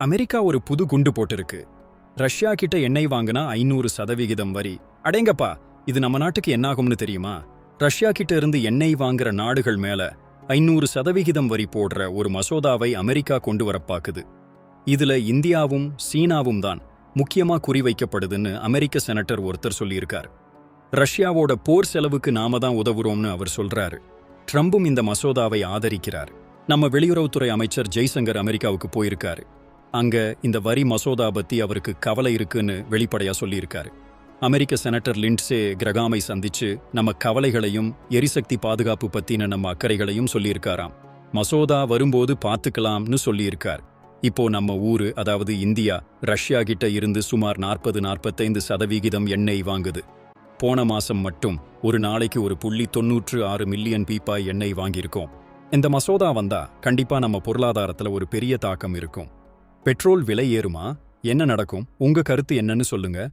America ஒரு புது குண்டு போட்டிருக்கு. ரஷ்யா கிட்ட எண்ணெய் வாங்கினா ஐநூறு சதவிகிதம் வரி. அடேங்கப்பா இது நம்ம நாட்டுக்கு என்னாகும்னு தெரியுமா? ரஷ்யா கிட்ட இருந்து எண்ணெய் வாங்குற நாடுகள் மேல ஐநூறு சதவிகிதம் வரி போடுற ஒரு மசோதாவை அமெரிக்கா கொண்டு வர பாக்குது. இதுல இந்தியாவும் சீனாவும் தான் முக்கியமா குறிவைக்கப்படுதுன்னு அமெரிக்க செனட்டர் ஒருத்தர் சொல்லியிருக்கார். ரஷ்யாவோட போர் செலவுக்கு நாம தான் உதவுறோம்னு அவர் சொல்றாரு. ட்ரம்பும் இந்த மசோதாவை ஆதரிக்கிறார். நம்ம வெளியுறவுத்துறை அமைச்சர் ஜெய்சங்கர் அமெரிக்காவுக்கு போயிருக்காரு. அங்க இந்த வரி மசோதா பத்தி அவருக்கு கவலை இருக்குன்னு வெளிப்படையா சொல்லியிருக்காரு. அமெரிக்க செனட்டர் லிண்ட்ஸே கிரகாமை சந்திச்சு நம்ம கவலைகளையும் எரிசக்தி பாதுகாப்பு பத்தின நம்ம அக்கறைகளையும் சொல்லியிருக்காராம். மசோதா வரும்போது பார்த்துக்கலாம்னு சொல்லியிருக்கார். இப்போ நம்ம ஊரு அதாவது இந்தியா ரஷ்யா கிட்ட இருந்து சுமார் நாற்பது நாற்பத்தைந்து சதவிகிதம் எண்ணெய் வாங்குது. போன மாசம் மட்டும் ஒரு நாளைக்கு ஒரு புள்ளி தொன்னூற்று ஆறு மில்லியன் பீப்பாய் எண்ணெய் வாங்கியிருக்கோம். இந்த மசோதா வந்தா கண்டிப்பா நம்ம பொருளாதாரத்துல ஒரு பெரிய தாக்கம் இருக்கும். பெட்ரோல் விலை ஏறுமா? என்ன நடக்கும்? உங்க கருத்து என்னன்னு சொல்லுங்க.